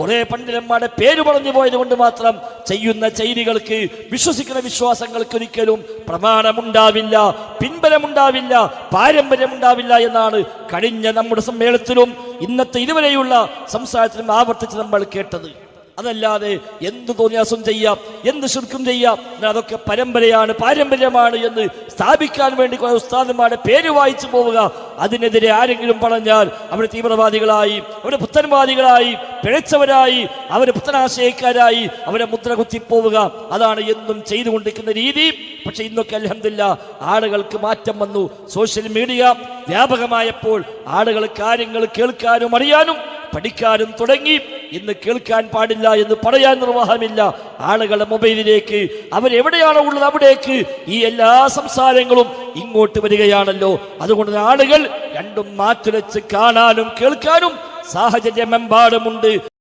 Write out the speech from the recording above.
കുറെ പണ്ഡിതന്മാരുടെ പേര് പറഞ്ഞു പോയത് കൊണ്ട് മാത്രം ചെയ്യുന്ന ചെയ്തികൾക്ക് വിശ്വസിക്കുന്ന വിശ്വാസങ്ങൾക്ക് ഒരിക്കലും പ്രമാണമുണ്ടാവില്ല പിൻബലമുണ്ടാവില്ല പാരമ്പര്യമുണ്ടാവില്ല എന്നാണ് കഴിഞ്ഞ നമ്മുടെ സമ്മേളനത്തിലും ഇന്നത്തെ ഇതുവരെയുള്ള സംസാരത്തിലും ആവർത്തിച്ച് നമ്മൾ കേട്ടത്. അതല്ലാതെ എന്ത് തോന്നിയാസം ചെയ്യാം എന്ത് ശുർക്കും ചെയ്യാം അതൊക്കെ പരമ്പരയാണ് പാരമ്പര്യമാണ് എന്ന് സ്ഥാപിക്കാൻ വേണ്ടി കുറെ ഉസ്താദന്മാരുടെ പേര് വായിച്ചു പോവുക. അതിനെതിരെ ആരെങ്കിലും പറഞ്ഞാൽ അവർ തീവ്രവാദികളായി അവരെ പുത്തൻവാദികളായി പിഴച്ചവരായി അവരെ പുത്തനാശയക്കാരായി അവരെ മുദ്ര കുത്തിപ്പോവുക. അതാണ് എന്നും ചെയ്തുകൊണ്ടിരിക്കുന്ന രീതി. പക്ഷെ ഇന്നൊക്കെ അലഹമില്ല ആളുകൾക്ക് മാറ്റം വന്നു. സോഷ്യൽ മീഡിയ വ്യാപകമായപ്പോൾ ആളുകൾ കാര്യങ്ങൾ കേൾക്കാനും അറിയാനും പഠിക്കാനും തുടങ്ങി. ഇന്ന് കേൾക്കാൻ പാടില്ല എന്ന് പറയാൻ നിർവാഹമില്ല. ആളുകളുടെ മൊബൈലിലേക്ക് അവരെവിടെയാണോ ഉള്ളത് അവിടേക്ക് ഈ എല്ലാ സംസാരങ്ങളും ഇങ്ങോട്ട് വരികയാണല്ലോ. അതുകൊണ്ട് ആളുകൾ രണ്ടും മാറ്റുരച്ച് കാണാനും കേൾക്കാനും സാഹചര്യമെമ്പാടുമുണ്ട്.